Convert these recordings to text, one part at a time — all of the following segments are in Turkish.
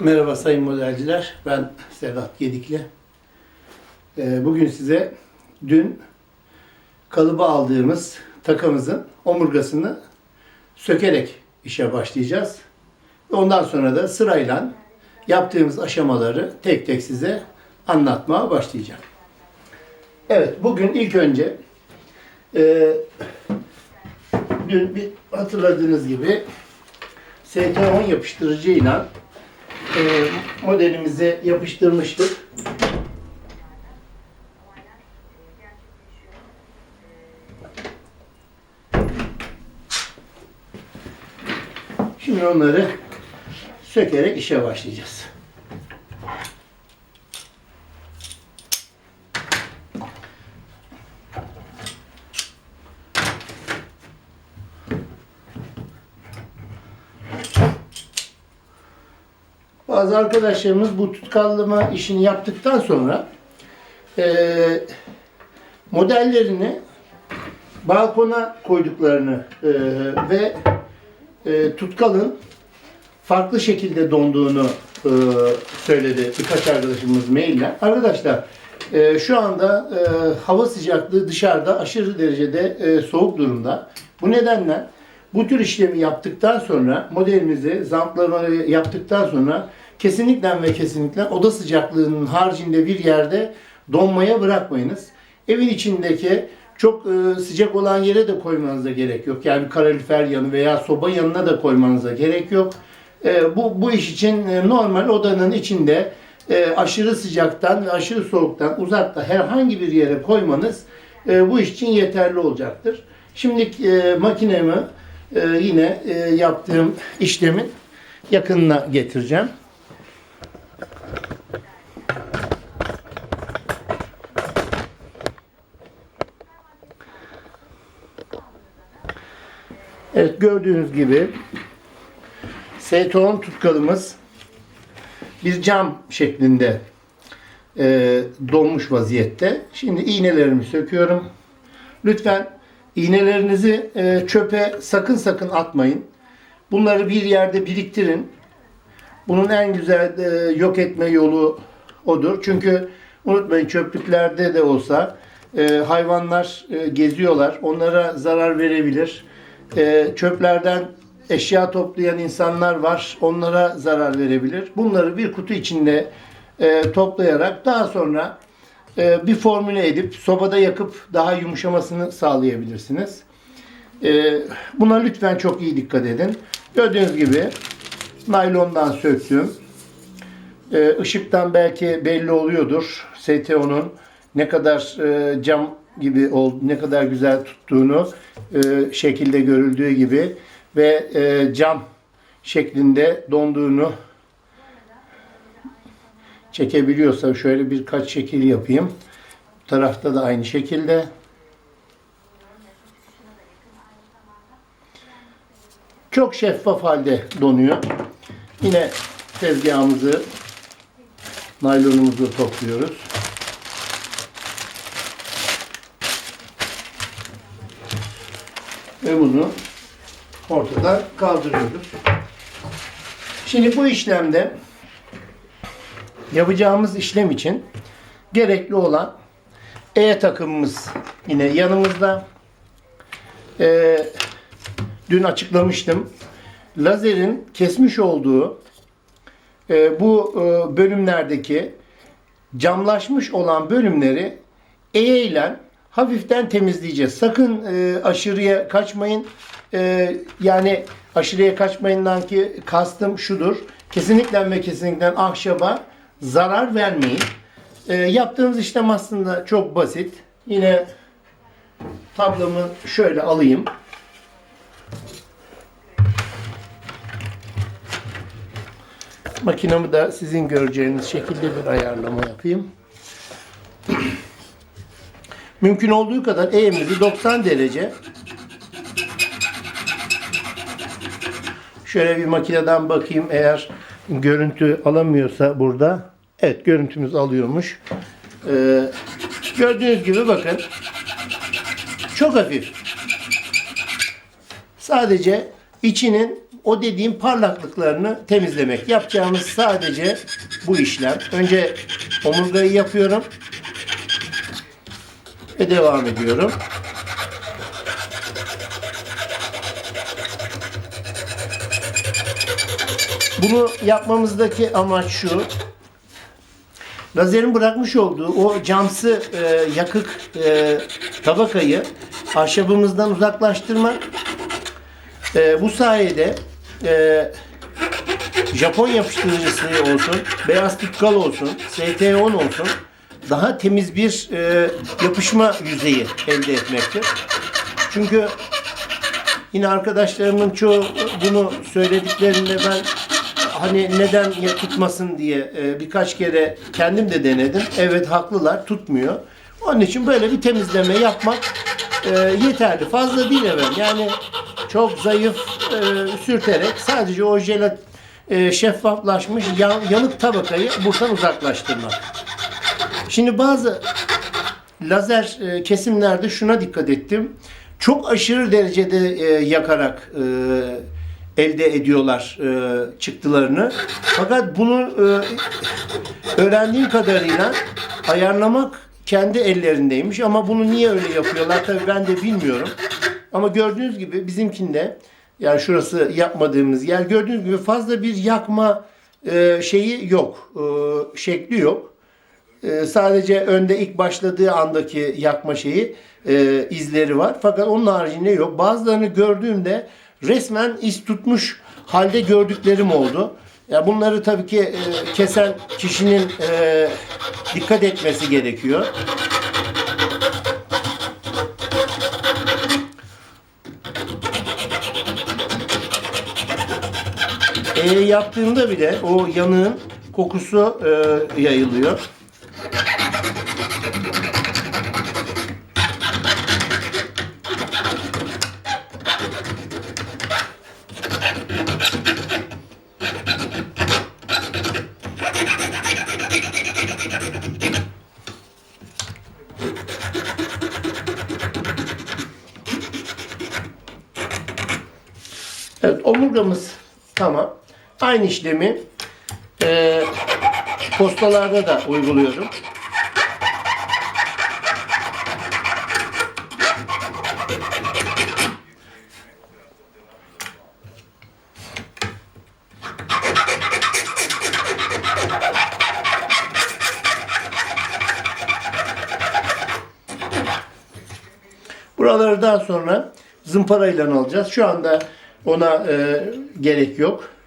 Merhaba sayın modelciler. Ben Sedat Gedikli. Ee, Bugün size dün kalıba aldığımız takamızın omurgasını sökerek işe başlayacağız. Ondan sonra da sırayla yaptığımız aşamaları tek tek size anlatmaya başlayacağım. Evet, bugün ilk önce e, dün bir hatırladığınız gibi ST10 yapıştırıcıyla e, modelimize yapıştırmıştık. Şimdi onları sökerek işe başlayacağız. Bazı arkadaşlarımız bu tutkallama işini yaptıktan sonra eee, modellerini balkona koyduklarını eee, ve eee, tutkalın farklı şekilde donduğunu eee, söyledi birkaç arkadaşımız maille. Arkadaşlar eee, şu anda eee, hava sıcaklığı dışarıda aşırı derecede eee, soğuk durumda. Bu nedenle bu tür işlemi yaptıktan sonra modelimizi zamplamayı yaptıktan sonra kesinlikle ve kesinlikle oda sıcaklığının haricinde bir yerde donmaya bırakmayınız. Evin içindeki çok e, sıcak olan yere de koymanıza gerek yok. Yani kalorifer yanı veya soba yanına da koymanıza gerek yok. E, bu, bu iş için e, normal odanın içinde aşırı sıcaktan ve aşırı soğuktan uzakta herhangi bir yere koymanız bu iş için yeterli olacaktır. Şimdi makinemi yine yaptığım işlemin yakınına getireceğim. Evet gördüğünüz gibi Seyton tutkalımız bir cam şeklinde e, donmuş vaziyette. Şimdi iğnelerimi söküyorum. Lütfen iğnelerinizi e, çöpe sakın sakın atmayın. Bunları bir yerde biriktirin. Bunun en güzel e, yok etme yolu odur. Çünkü unutmayın çöplüklerde de olsa e, hayvanlar e, geziyorlar. Onlara zarar verebilir. E, çöplerden eşya toplayan insanlar var. Onlara zarar verebilir. Bunları bir kutu içinde e, toplayarak daha sonra e, bir formüle edip sobada yakıp daha yumuşamasını sağlayabilirsiniz. E, buna lütfen çok iyi dikkat edin. Gördüğünüz gibi naylondan söktüm. E, ışıktan belki belli oluyordur. STO'nun ne kadar e, cam gibi ol, ne kadar güzel tuttuğunu e, şekilde görüldüğü gibi ve e, cam şeklinde donduğunu çekebiliyorsa şöyle birkaç şekil yapayım. Bu tarafta da aynı şekilde. Çok şeffaf halde donuyor. Yine tezgahımızı, naylonumuzu topluyoruz. Ve bunu ortada kaldırıyoruz. Şimdi bu işlemde yapacağımız işlem için gerekli olan E takımımız yine yanımızda. Ee, dün açıklamıştım. Lazerin kesmiş olduğu e, bu e, bölümlerdeki camlaşmış olan bölümleri E ile hafiften temizleyeceğiz. Sakın e, aşırıya kaçmayın. E, yani aşırıya kaçmayından ki kastım şudur. Kesinlikle ve kesinlikle ahşaba zarar vermeyin. E, yaptığımız işlem aslında çok basit. Yine tablomu şöyle alayım. Makinamı da sizin göreceğiniz şekilde bir ayarlama yapayım. Mümkün olduğu kadar eğimimizi 90 derece Şöyle bir makineden bakayım eğer görüntü alamıyorsa burada. Evet görüntümüz alıyormuş. Ee, gördüğünüz gibi bakın. Çok hafif. Sadece içinin o dediğim parlaklıklarını temizlemek. Yapacağımız sadece bu işlem. Önce omurgayı yapıyorum ve devam ediyorum. Bunu yapmamızdaki amaç şu. Lazerin bırakmış olduğu o camsı e, yakık e, tabakayı ahşabımızdan uzaklaştırmak. E, bu sayede e, Japon yapıştırıcısı olsun, beyaz tutkal olsun, ST10 olsun daha temiz bir e, yapışma yüzeyi elde etmektir. Çünkü yine arkadaşlarımın çoğu bunu söylediklerinde ben hani neden ya tutmasın diye e, birkaç kere kendim de denedim. Evet haklılar tutmuyor. Onun için böyle bir temizleme yapmak e, yeterli. Fazla değil efendim. Yani çok zayıf e, sürterek sadece o jelat e, şeffaflaşmış yan- yanık tabakayı buradan uzaklaştırmak. Şimdi bazı lazer e, kesimlerde şuna dikkat ettim. Çok aşırı derecede e, yakarak e, elde ediyorlar çıktılarını. Fakat bunu öğrendiğim kadarıyla ayarlamak kendi ellerindeymiş ama bunu niye öyle yapıyorlar tabii ben de bilmiyorum. Ama gördüğünüz gibi bizimkinde yani şurası yapmadığımız yer gördüğünüz gibi fazla bir yakma şeyi yok. Şekli yok. E, sadece önde ilk başladığı andaki yakma şeyi e, izleri var. Fakat onun haricinde yok. Bazılarını gördüğümde resmen iz tutmuş halde gördüklerim oldu. Ya bunları tabii ki e, kesen kişinin e, dikkat etmesi gerekiyor. E, yaptığında bile o yanığın kokusu e, yayılıyor. Evet omurgamız tamam. Aynı işlemi e, postalarda da uyguluyorum. Buraları daha sonra zımparayla alacağız. Şu anda ona e, gerek yok.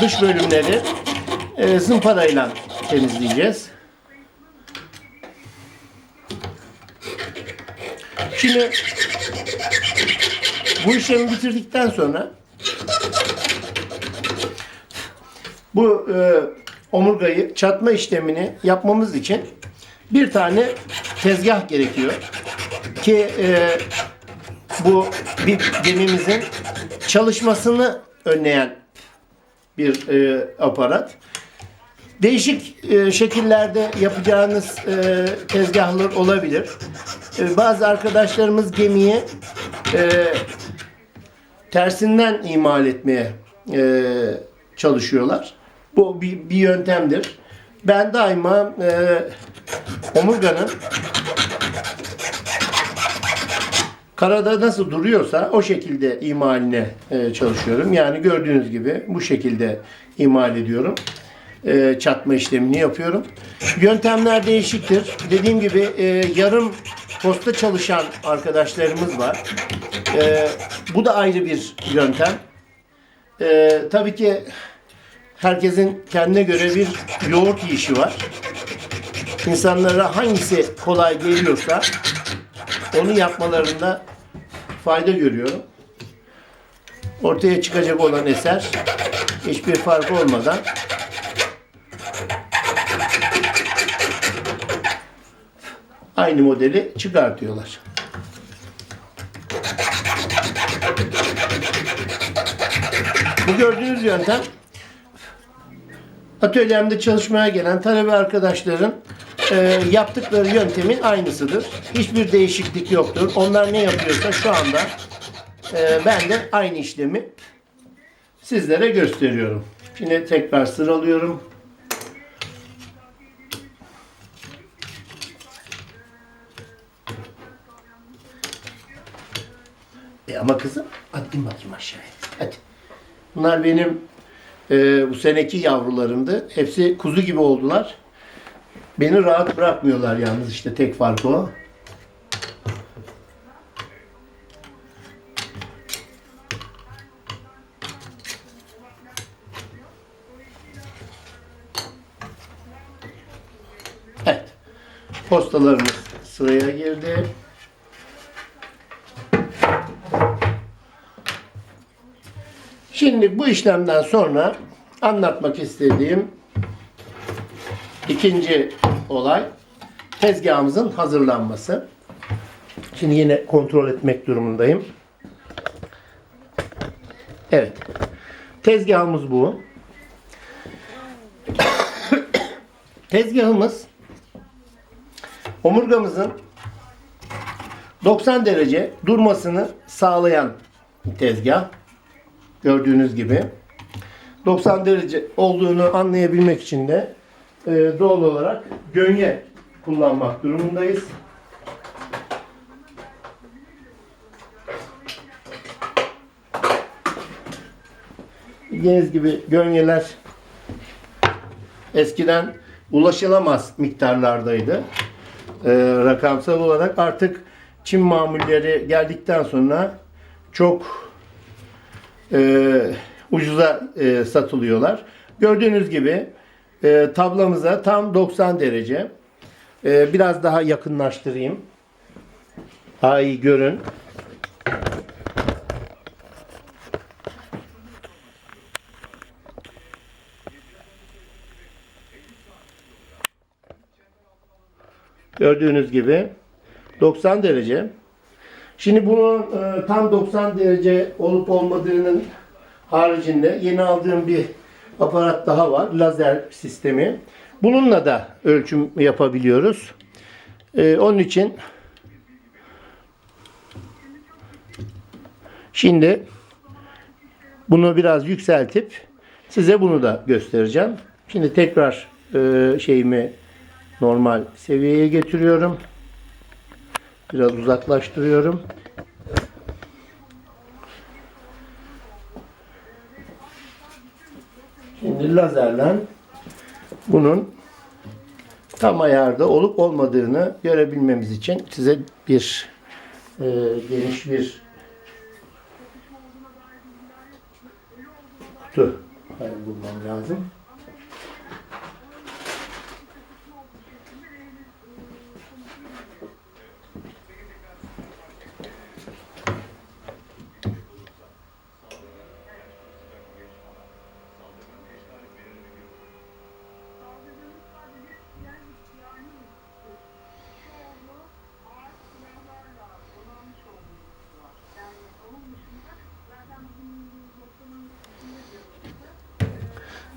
Dış bölümleri e, zımparayla temizleyeceğiz. Şimdi bu işlemi bitirdikten sonra bu e, omurgayı çatma işlemini yapmamız için bir tane tezgah gerekiyor ki e, bu bir gemimizin çalışmasını önleyen bir e, aparat. Değişik e, şekillerde yapacağınız e, tezgahlar olabilir. E, bazı arkadaşlarımız gemiyi e, tersinden imal etmeye e, çalışıyorlar. Bu bir, bir yöntemdir. Ben daima e, omurganın karada nasıl duruyorsa o şekilde imaline e, çalışıyorum. Yani gördüğünüz gibi bu şekilde imal ediyorum. E, çatma işlemini yapıyorum. Yöntemler değişiktir. Dediğim gibi e, yarım posta çalışan arkadaşlarımız var. E, bu da ayrı bir yöntem. E, tabii ki herkesin kendine göre bir yoğurt yiyişi var. İnsanlara hangisi kolay geliyorsa onu yapmalarında fayda görüyorum. Ortaya çıkacak olan eser hiçbir fark olmadan aynı modeli çıkartıyorlar. Bu gördüğünüz yöntem atölyemde çalışmaya gelen talebe arkadaşların e, yaptıkları yöntemin aynısıdır. Hiçbir değişiklik yoktur. Onlar ne yapıyorsa şu anda e, ben de aynı işlemi sizlere gösteriyorum. Şimdi tekrar sıralıyorum. E ama kızım in bakayım aşağıya. Hadi. Bunlar benim e, bu seneki yavrularımdı. Hepsi kuzu gibi oldular. Beni rahat bırakmıyorlar yalnız işte tek farkı o. Evet. Postalarımız sıraya girdi. Şimdi bu işlemden sonra anlatmak istediğim ikinci olay tezgahımızın hazırlanması. Şimdi yine kontrol etmek durumundayım. Evet. Tezgahımız bu. Tezgahımız omurgamızın 90 derece durmasını sağlayan tezgah. Gördüğünüz gibi. 90 derece olduğunu anlayabilmek için de e, doğal olarak gönye kullanmak durumundayız. Bildiğiniz gibi gönyeler eskiden ulaşılamaz miktarlardaydı. E, rakamsal olarak artık Çin mamulleri geldikten sonra çok e, ucuza e, satılıyorlar. Gördüğünüz gibi e, tablamıza tam 90 derece. E, biraz daha yakınlaştırayım. Daha iyi görün. Gördüğünüz gibi 90 derece. Şimdi bunun e, tam 90 derece olup olmadığının haricinde yeni aldığım bir aparat daha var. Lazer sistemi. Bununla da ölçüm yapabiliyoruz. E, onun için şimdi bunu biraz yükseltip size bunu da göstereceğim. Şimdi tekrar e, şeyimi normal seviyeye getiriyorum. Biraz uzaklaştırıyorum. Lazerle bunun tam ayarda olup olmadığını görebilmemiz için size bir e, geniş bir kutu bulmam lazım.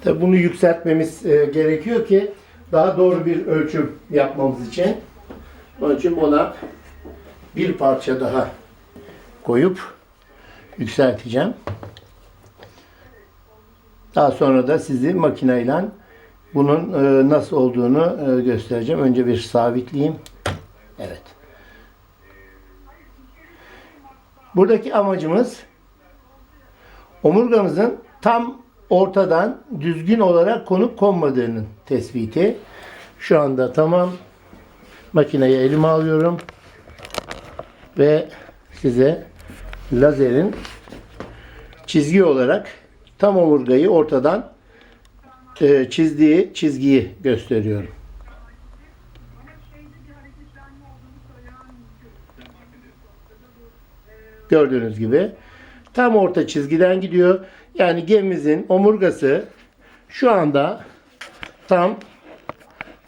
Tabii bunu yükseltmemiz e, gerekiyor ki daha doğru bir ölçüm yapmamız için. Onun için ona bir parça daha koyup yükselteceğim. Daha sonra da sizi makineyle bunun e, nasıl olduğunu e, göstereceğim. Önce bir sabitleyeyim. Evet. Buradaki amacımız omurgamızın tam ortadan düzgün olarak konup konmadığının tespiti. Şu anda tamam. Makineyi elime alıyorum. Ve size lazerin çizgi olarak tam omurgayı ortadan e, çizdiği çizgiyi gösteriyorum. Gördüğünüz gibi tam orta çizgiden gidiyor. Yani gemimizin omurgası şu anda tam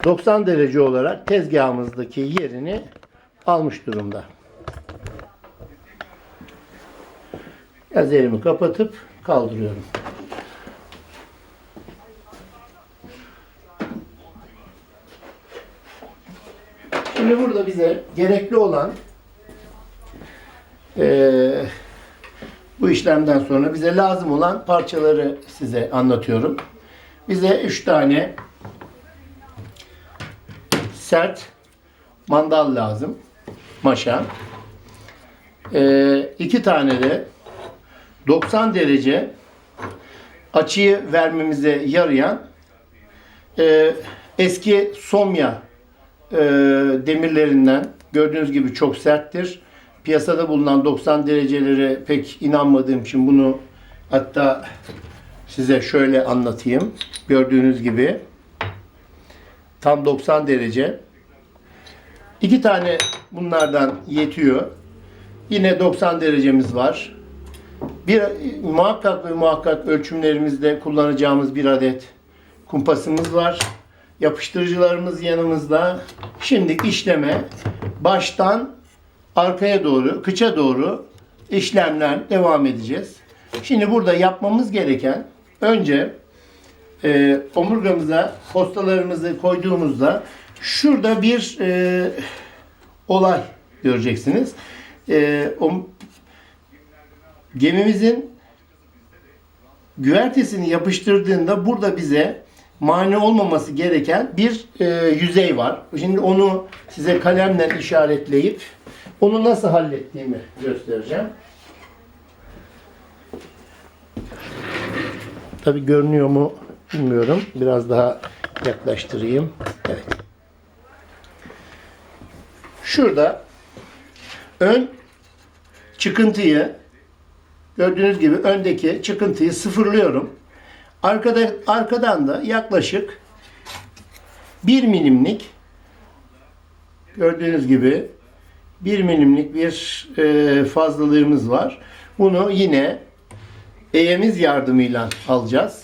90 derece olarak tezgahımızdaki yerini almış durumda. Biraz elimi kapatıp kaldırıyorum. Şimdi burada bize gerekli olan e, bu işlemden sonra bize lazım olan parçaları size anlatıyorum. Bize 3 tane sert mandal lazım. Maşa. Ee, iki tane de 90 derece açıyı vermemize yarayan e, eski somya e, demirlerinden gördüğünüz gibi çok serttir. Piyasada bulunan 90 derecelere pek inanmadığım için bunu hatta size şöyle anlatayım. Gördüğünüz gibi tam 90 derece. İki tane bunlardan yetiyor. Yine 90 derecemiz var. Bir muhakkak ve muhakkak ölçümlerimizde kullanacağımız bir adet kumpasımız var. Yapıştırıcılarımız yanımızda. Şimdi işleme baştan arkaya doğru, kıça doğru işlemler devam edeceğiz. Şimdi burada yapmamız gereken önce e, omurgamıza postalarımızı koyduğumuzda şurada bir e, olay göreceksiniz. E, om- gemimizin güvertesini yapıştırdığında burada bize mani olmaması gereken bir e, yüzey var. Şimdi onu size kalemle işaretleyip onu nasıl hallettiğimi göstereceğim. Tabi görünüyor mu bilmiyorum. Biraz daha yaklaştırayım. Evet. Şurada ön çıkıntıyı gördüğünüz gibi öndeki çıkıntıyı sıfırlıyorum. Arkada arkadan da yaklaşık 1 milimlik gördüğünüz gibi 1 milimlik bir e, fazlalığımız var. Bunu yine eğemiz yardımıyla alacağız.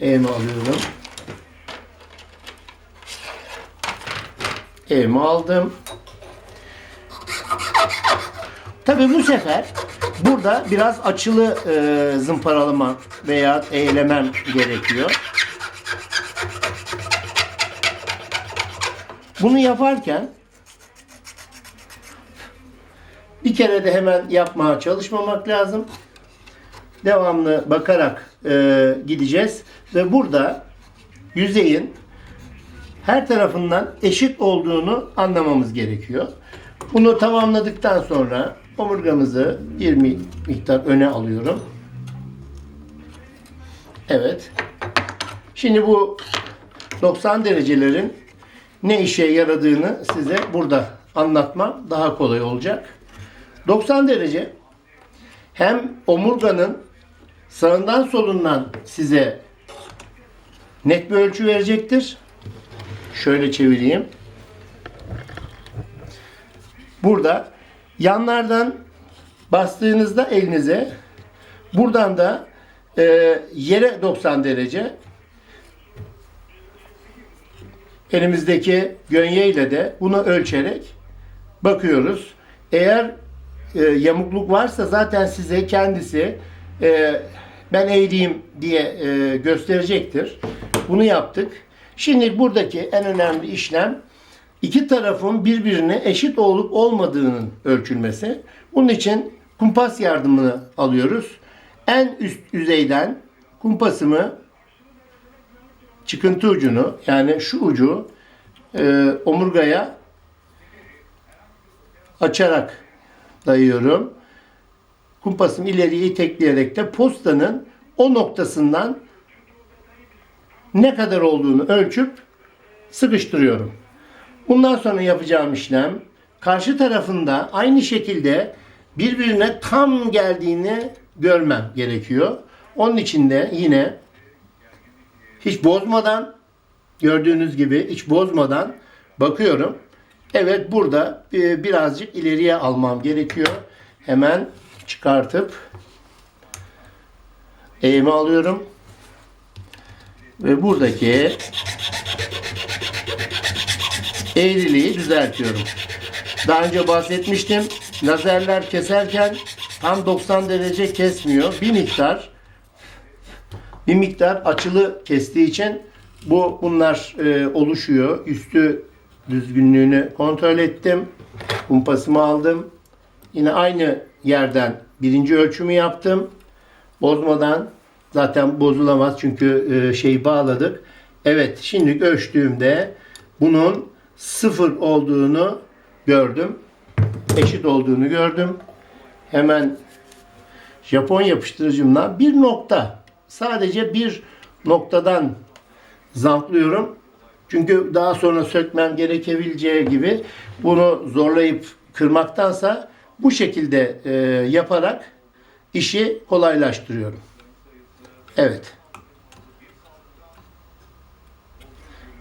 Eğimi alıyorum. Eğimi aldım. Tabii bu sefer burada biraz açılı e, zımparalama veya eğlemem gerekiyor. Bunu yaparken bir kere de hemen yapmaya çalışmamak lazım. Devamlı bakarak e, gideceğiz ve burada yüzeyin her tarafından eşit olduğunu anlamamız gerekiyor. Bunu tamamladıktan sonra omurgamızı bir mi- miktar öne alıyorum. Evet. Şimdi bu 90 derecelerin ne işe yaradığını size burada anlatmam daha kolay olacak. 90 derece hem omurganın sağından solundan size net bir ölçü verecektir. Şöyle çevireyim. Burada yanlardan bastığınızda elinize buradan da e, yere 90 derece elimizdeki gönye ile de bunu ölçerek bakıyoruz. Eğer e, yamukluk varsa zaten size kendisi e, ben eğileyim diye e, gösterecektir. Bunu yaptık. Şimdi buradaki en önemli işlem iki tarafın birbirine eşit olup olmadığının ölçülmesi. Bunun için kumpas yardımını alıyoruz. En üst yüzeyden kumpasımı çıkıntı ucunu yani şu ucu e, omurgaya açarak dayıyorum. Kumpasımı ileriye itekleyerek de postanın o noktasından ne kadar olduğunu ölçüp sıkıştırıyorum. Bundan sonra yapacağım işlem karşı tarafında aynı şekilde birbirine tam geldiğini görmem gerekiyor. Onun için de yine hiç bozmadan gördüğünüz gibi hiç bozmadan bakıyorum. Evet burada e, birazcık ileriye almam gerekiyor. Hemen çıkartıp eğimi alıyorum. Ve buradaki eğriliği düzeltiyorum. Daha önce bahsetmiştim. Lazerler keserken tam 90 derece kesmiyor. Bir miktar bir miktar açılı kestiği için bu bunlar e, oluşuyor. Üstü düzgünlüğünü kontrol ettim. Kumpasımı aldım. Yine aynı yerden birinci ölçümü yaptım. Bozmadan zaten bozulamaz çünkü e, şeyi bağladık. Evet şimdi ölçtüğümde bunun sıfır olduğunu gördüm. Eşit olduğunu gördüm. Hemen Japon yapıştırıcımla bir nokta sadece bir noktadan zantlıyorum. Çünkü daha sonra sökmem gerekebileceği gibi bunu zorlayıp kırmaktansa bu şekilde e, yaparak işi kolaylaştırıyorum. Evet.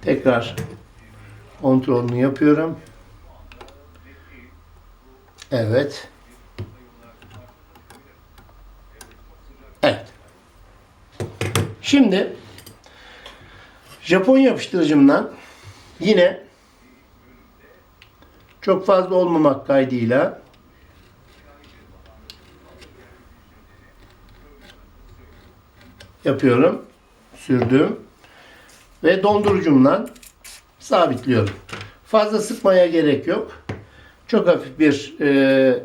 Tekrar kontrolünü yapıyorum. Evet. Evet. Şimdi Japon yapıştırıcımdan yine çok fazla olmamak kaydıyla yapıyorum. Sürdüm. Ve dondurucumdan sabitliyorum. Fazla sıkmaya gerek yok. Çok hafif bir e,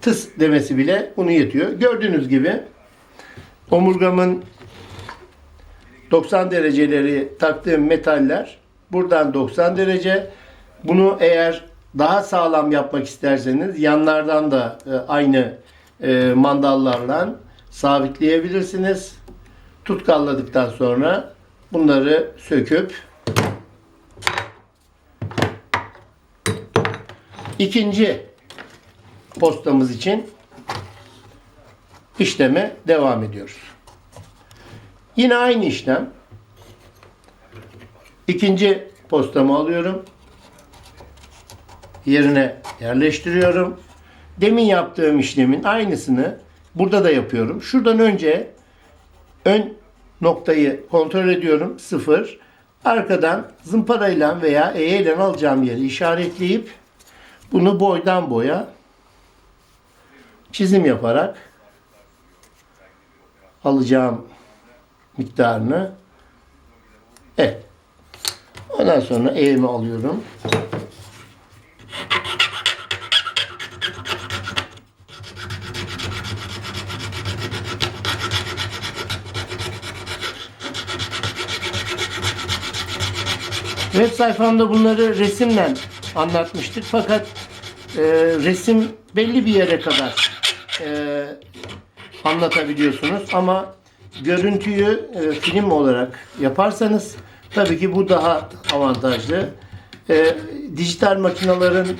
tıs demesi bile bunu yetiyor. Gördüğünüz gibi omurgamın 90 dereceleri taktığım metaller buradan 90 derece. Bunu eğer daha sağlam yapmak isterseniz yanlardan da e, aynı e, mandallarla sabitleyebilirsiniz. Tutkalladıktan sonra bunları söküp ikinci postamız için işleme devam ediyoruz. Yine aynı işlem. İkinci postamı alıyorum. Yerine yerleştiriyorum. Demin yaptığım işlemin aynısını burada da yapıyorum. Şuradan önce ön noktayı kontrol ediyorum. Sıfır. Arkadan zımparayla veya eğeyle alacağım yeri işaretleyip bunu boydan boya çizim yaparak alacağım miktarını. Evet. Ondan sonra eğimi alıyorum. Web sayfamda bunları resimle anlatmıştık fakat e, resim belli bir yere kadar e, anlatabiliyorsunuz ama görüntüyü e, film olarak yaparsanız tabii ki bu daha avantajlı. E, dijital makinelerin